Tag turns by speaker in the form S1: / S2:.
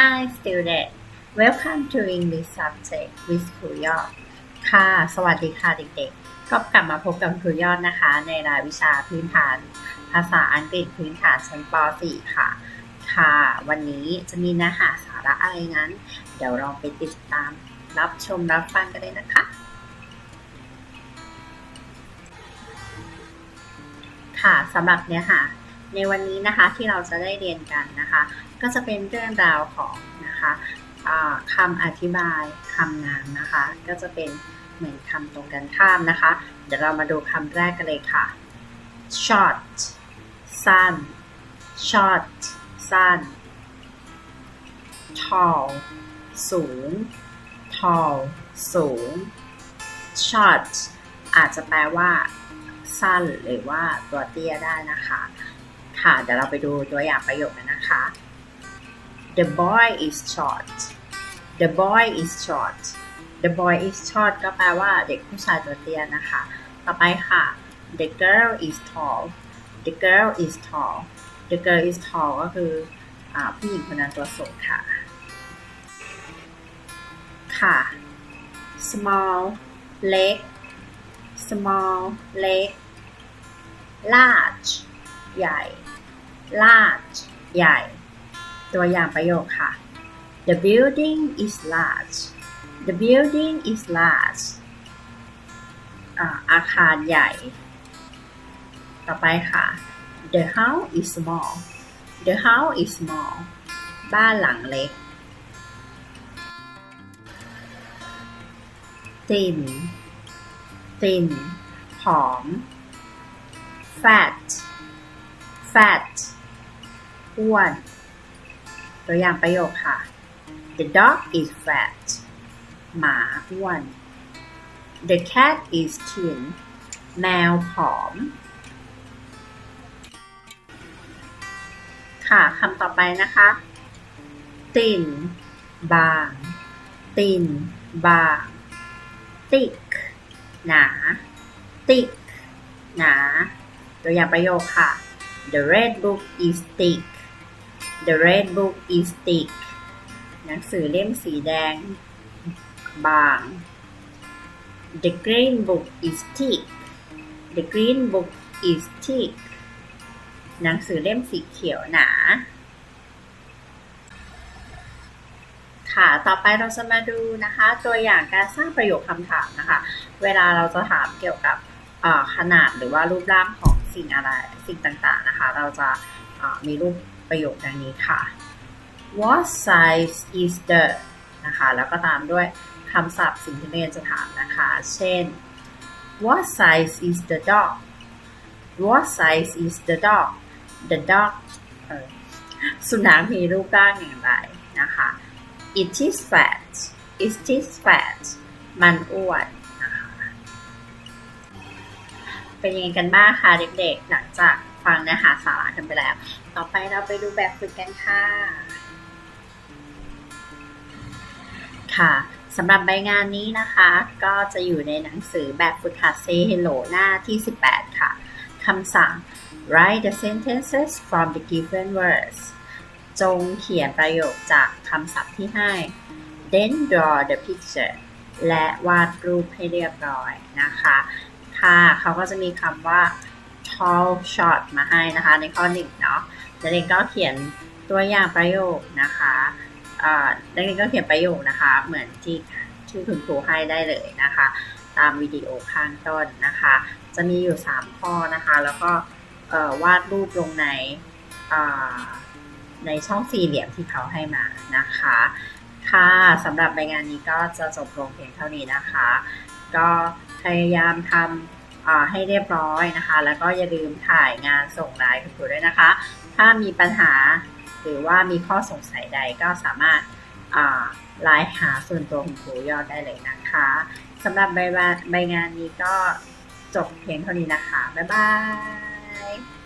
S1: Hi student welcome to English subject with ครูยอด ค่ะ สวัสดีค่ะเด็กๆ ก็กลับมาพบกับครูยอดนะคะ ในรายวิชาพื้นฐาน ภาษาอังกฤษพื้นฐานชั้นป .4 ค่ะ ค่ะ วันนี้จะมีเนื้อหาสาระอะไรนั้น เดี๋ยวเราไปติดตามรับชมรับฟังกันเลยนะคะ ค่ะสำหรับเนื้อหา ในวันนี้นะคะที่เราจะได้เรียนกันนะคะ ก็จะเป็นเรื่องราวของนะคะคำอธิบายคำนามนะคะ ก็จะเป็นเหมือนคำตรงกันข้ามนะคะ เดี๋ยวเรามาดูคำแรกกันเลยค่ะ short สั้น short สั้น tall สูง tall สูง short อาจจะแปลว่า สั้นหรือว่าตัวเตี้ยได้นะคะ ค่ะ เดี๋ยวเราไปดูตัวอย่างประโยคกันนะคะ The boy is short The boy is short The boy is short ก็แปลว่าเด็กผู้ชายตัวเตี้ยนะคะ ต่อไปค่ะ The girl is tall The girl is tall The girl is tall ก็คืออผู้หญิงคนนั้นตัวสูงค่ะ ค่ะ small เล็ก small เล็ก large ใหญ่ large ใหญ่ ตัวอย่างประโยคค่ะ The building is large The building is large อาคารใหญ่ ต่อไปค่ะ The house is small The house is small บ้านหลังเล็ก thin thin ผอม fat fat อ้วน ตัวอย่างประโยคค่ะ The dog is fat หมาอ้วน The cat is thin แมวผอม ค่ะคำต่อไปนะคะ thin บาง thin บาง thick หนา thick หนา ตัวอย่างประโยคค่ะ The red book is thick The red book is thick หนังสือเล่มสีแดง บาง The green book is thick The green book is thick หนังสือเล่มสีเขียวหนา ค่ะ ต่อไปเราจะมาดูนะคะ ตัวอย่างการสร้างประโยคคำถามนะคะ เวลาเราจะถามเกี่ยวกับขนาดหรือว่ารูปร่างของ สิ่งอะไรสิ่งต่างๆนะคะ เราจะมีรูปประโยคดังนี้ค่ะ What size is the นะคะ แล้วก็ตามด้วยคำศัพท์สิ่งที่เรียนจะถามนะคะ เช่น What size is the dog What size is the dog The dog สุนัขมีรูปร่างอย่างไรนะคะ It is fat It is fat มันอ้วน เป็นยังไงกันบ้างคะเด็กๆ หลังจากฟังเนื้อหาสาระกันไปแล้ว ต่อไปเราไปดูแบบฝึกกันค่ะ ค่ะสำหรับใบงานนี้นะคะ ก็จะอยู่ในหนังสือแบบฝึกหัด Say Hello หน้าที่ 18 ค่ะคำสั่ง Write the sentences from the given words จงเขียนประโยคจากคำศัพท์ที่ให้ then draw the picture และวาดรูปให้เรียบร้อยนะคะ ค่ะเขาก็จะมีคำว่า tall short มาให้นะคะ ในข้อหนึ่งเนาะนักเรียนก็เขียนตัวอย่างประโยคนะคะนักเรียนก็เขียนประโยคนะคะ เหมือนที่ที่คุณครูให้ได้เลยนะคะ ตามวิดีโอข้างต้นนะคะ จะมีอยู่ 3 ข้อนะคะ แล้วก็วาดรูปลงในในช่องสี่เหลี่ยมที่เขาให้มานะคะ ค่ะสำหรับใบงานนี้ก็จะจบลงเพียงเท่านี้นะคะ ก็พยายามทำ ให้เรียบร้อยนะคะ แล้วก็อย่าลืมถ่ายงานส่งไลน์คุณครูด้วยนะคะ ถ้ามีปัญหาหรือว่ามีข้อสงสัยใดก็สามารถไลน์หาส่วนตัวคุณครูยอดได้เลยนะคะสำหรับใบใบงานนี้ก็จบเพียงเท่านี้นะคะ บ๊ายบาย